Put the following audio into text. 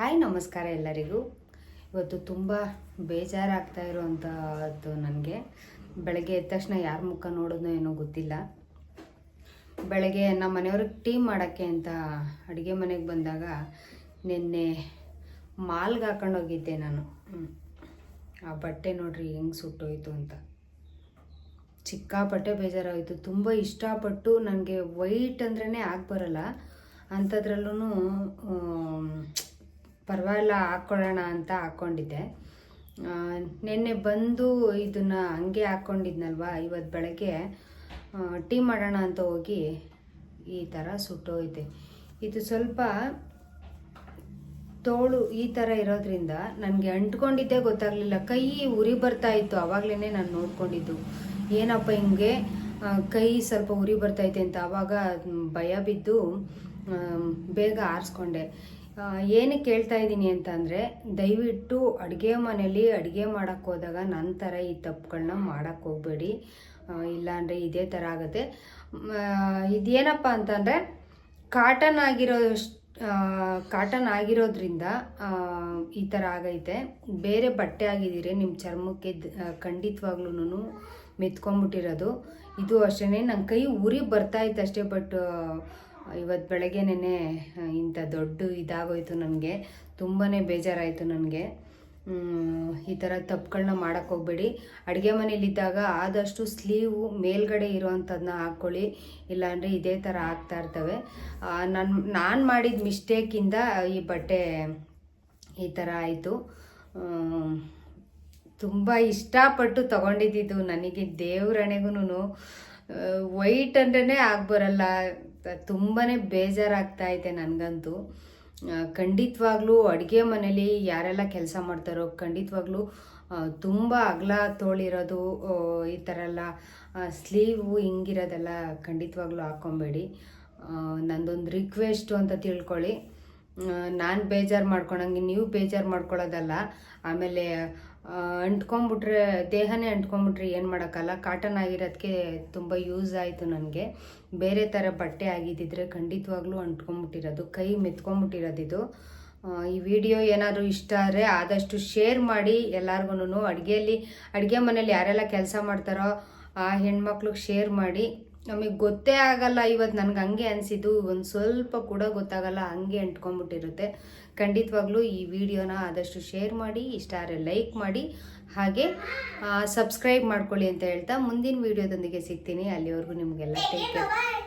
Hi, ನಮಸ್ಕಾರ ಎಲ್ಲರಿಗೂ. ಇವತ್ತು ತುಂಬ ಬೇಜಾರಾಗ್ತಾ ಇರೋವಂಥದ್ದು ನನಗೆ. ಬೆಳಗ್ಗೆ ಎದ್ದ ತಕ್ಷಣ ಯಾರ ಮುಖ ನೋಡೋದು ಏನೋ ಗೊತ್ತಿಲ್ಲ. ಬೆಳಗ್ಗೆ ನಮ್ಮ ಮನೆಯವ್ರಿಗೆ ಟೀ ಮಾಡೋಕ್ಕೆ ಅಂತ ಅಡುಗೆ ಮನೆಗೆ ಬಂದಾಗ ನಿನ್ನೆ ಮಾಲ್ಗೆ ಹಾಕೊಂಡೋಗಿದ್ದೆ ನಾನು. ಆ ಬಟ್ಟೆ ನೋಡ್ರಿ ಹೆಂಗೆ ಸುಟ್ಟೋಯ್ತು ಅಂತ. ಸಿಕ್ಕಾಪಟ್ಟೆ ಬೇಜಾರಾಯಿತು. ತುಂಬ ಇಷ್ಟಪಟ್ಟು ನನಗೆ ವೈಟ್ ಅಂದ್ರೇ ಬರಲ್ಲ. ಅಂಥದ್ರಲ್ಲೂ ಪರವಾಗಿಲ್ಲ ಹಾಕ್ಕೊಳ್ಳೋಣ ಅಂತ ಹಾಕ್ಕೊಂಡಿದ್ದೆ. ನಿನ್ನೆ ಬಂದು ಇದನ್ನು ಹಂಗೆ ಹಾಕ್ಕೊಂಡಿದ್ನಲ್ವ? ಇವತ್ತು ಬೆಳಗ್ಗೆ ಟೀ ಮಾಡೋಣ ಅಂತ ಹೋಗಿ ಈ ಥರ ಸುಟ್ಟೋಯ್ತೆ. ಇದು ಸ್ವಲ್ಪ ತೋಳು ಈ ಥರ ಇರೋದ್ರಿಂದ ನನಗೆ ಅಂಟ್ಕೊಂಡಿದ್ದೇ ಗೊತ್ತಾಗಲಿಲ್ಲ. ಕೈ ಉರಿ ಬರ್ತಾ ಇತ್ತು. ಆವಾಗಲೇ ನಾನು ನೋಡ್ಕೊಂಡಿದ್ದು. ಏನಪ್ಪ ಹಿಂಗೆ ಕೈ ಸ್ವಲ್ಪ ಉರಿ ಬರ್ತೈತೆ ಅಂತ ಆವಾಗ ಭಯ ಬಿದ್ದು ಬೇಗ ಆರಿಸ್ಕೊಂಡೆ. ಏನಕ್ಕೆ ಕೇಳ್ತಾ ಇದ್ದೀನಿ ಅಂತಂದರೆ, ದಯವಿಟ್ಟು ಅಡುಗೆ ಮನೇಲಿ ಅಡುಗೆ ಮಾಡೋಕ್ಕೆ ಹೋದಾಗ ನನ್ನ ಥರ ಈ ತಪ್ಪುಗಳನ್ನ ಮಾಡೋಕ್ಕೆ ಹೋಗಬೇಡಿ. ಇಲ್ಲಾಂದರೆ ಇದೇ ಥರ ಆಗುತ್ತೆ. ಇದೇನಪ್ಪ ಅಂತಂದರೆ ಕಾಟನ್ ಆಗಿರೋ ಕಾಟನ್ ಆಗಿರೋದ್ರಿಂದ ಈ ಥರ ಆಗೈತೆ. ಬೇರೆ ಬಟ್ಟೆ ಆಗಿದ್ದೀರಿ ನಿಮ್ಮ ಚರ್ಮಕ್ಕೆ ಖಂಡಿತವಾಗ್ಲೂ ಮೆತ್ಕೊಂಬಿಟ್ಟಿರೋದು ಇದು ಅಷ್ಟೇ ನನ್ನ ಕೈ ಉರಿ ಬರ್ತಾ ಇತ್ತು ಅಷ್ಟೇ ಬಟ್ ಇವತ್ತು ಬೆಳಗ್ಗೆನೇ ಇಂಥ ದೊಡ್ಡ ಇದಾಗೋಯ್ತು ನನಗೆ. ತುಂಬಾ ಬೇಜಾರಾಯಿತು ನನಗೆ. ಈ ಥರ ತಪ್ಪುಗಳನ್ನ ಮಾಡೋಕ್ಕೆ ಹೋಗ್ಬೇಡಿ. ಅಡುಗೆ ಮನೇಲಿದ್ದಾಗ ಆದಷ್ಟು ಸ್ಲೀವು ಮೇಲ್ಗಡೆ ಇರೋವಂಥದ್ದನ್ನ ಹಾಕ್ಕೊಳ್ಳಿ ಇಲ್ಲಾಂದರೆ ಇದೇ ಥರ ಆಗ್ತಾ ಇರ್ತವೆ. ನಾನು ನಾನು ಮಾಡಿದ ಮಿಸ್ಟೇಕಿಂದ ಈ ಬಟ್ಟೆ ಈ ಥರ ಆಯಿತು. ತುಂಬ ಇಷ್ಟಪಟ್ಟು ತಗೊಂಡಿದ್ದಿದ್ದು ನನಗೆ ದೇವ್ರಣೆಗೂ ವೈಟ್ ಅಂದ್ರೇ ಆಗ್ಬರಲ್ಲ. ತುಂಬಾ ಬೇಜಾರಾಗ್ತಾ ಇದೆ ನನಗಂತೂ. ಖಂಡಿತವಾಗ್ಲೂ ಅಡುಗೆ ಮನೇಲಿ ಯಾರೆಲ್ಲ ಕೆಲಸ ಮಾಡ್ತಾರೋ ಖಂಡಿತವಾಗ್ಲೂ ತುಂಬ ಅಗಲ ತೋಳಿರೋದು ಈ ಥರ ಎಲ್ಲ ಸ್ಲೀವು ಹಿಂಗಿರೋದೆಲ್ಲ ಖಂಡಿತವಾಗ್ಲೂ ಹಾಕ್ಕೊಬೇಡಿ ನಂದೊಂದು ರಿಕ್ವೆಸ್ಟು ಅಂತ ತಿಳ್ಕೊಳ್ಳಿ. ನಾನು ಬೇಜಾರು ಮಾಡ್ಕೊಳಂಗೆ ನೀವು ಬೇಜಾರು ಮಾಡ್ಕೊಳ್ಳೋದಲ್ಲ. ಆಮೇಲೆ ಅಂಟ್ಕೊಂಬಿಟ್ರೆ, ದೇಹನೇ ಅಂಟ್ಕೊಂಬಿಟ್ರೆ ಏನು ಮಾಡೋಕ್ಕಲ್ಲ. ಕಾಟನ್ ಆಗಿರೋದಕ್ಕೆ ತುಂಬ ಯೂಸ್ ಆಯಿತು ನನಗೆ. ಬೇರೆ ಥರ ಬಟ್ಟೆ ಆಗಿದ್ದಿದ್ರೆ ಖಂಡಿತವಾಗ್ಲೂ ಅಂಟ್ಕೊಂಬಿಟ್ಟಿರೋದು. ಕೈ ಮೆತ್ಕೊಂಬಿಟ್ಟಿರೋದಿದು. ಈ ವಿಡಿಯೋ ಏನಾದರೂ ಇಷ್ಟ ಆದರೆ ಆದಷ್ಟು ಶೇರ್ ಮಾಡಿ. ಎಲ್ಲಾರ್ಗು ಅಡುಗೆಯಲ್ಲಿ, ಅಡುಗೆ ಮನೇಲಿ ಯಾರೆಲ್ಲ ಕೆಲಸ ಮಾಡ್ತಾರೋ ಆ ಹೆಣ್ಮಕ್ಳಿಗೆ ಶೇರ್ ಮಾಡಿ. ನಮಗೆ ಗೊತ್ತೇ ಆಗಲ್ಲ ಇವತ್ತು ನನಗೆ ಹಂಗೆ ಅನಿಸಿದ್ದು, ಒಂದು ಸ್ವಲ್ಪ ಕೂಡ ಗೊತ್ತಾಗಲ್ಲ, ಹಂಗೆ ಅಂಟ್ಕೊಂಡ್ಬಿಟ್ಟಿರುತ್ತೆ ಖಂಡಿತವಾಗ್ಲೂ ಈ ವಿಡಿಯೋನ ಆದಷ್ಟು ಶೇರ್ ಮಾಡಿ, ಇಷ್ಟ ಆದರೆ ಲೈಕ್ ಮಾಡಿ, ಹಾಗೆ ಸಬ್ಸ್ಕ್ರೈಬ್ ಮಾಡ್ಕೊಳ್ಳಿ ಅಂತ ಹೇಳ್ತಾ ಮುಂದಿನ ವಿಡಿಯೋದೊಂದಿಗೆ ಸಿಗ್ತೀನಿ. ಅಲ್ಲಿವರೆಗೂ ನಿಮಗೆಲ್ಲ ಟೇಕ್ ಕೇರ್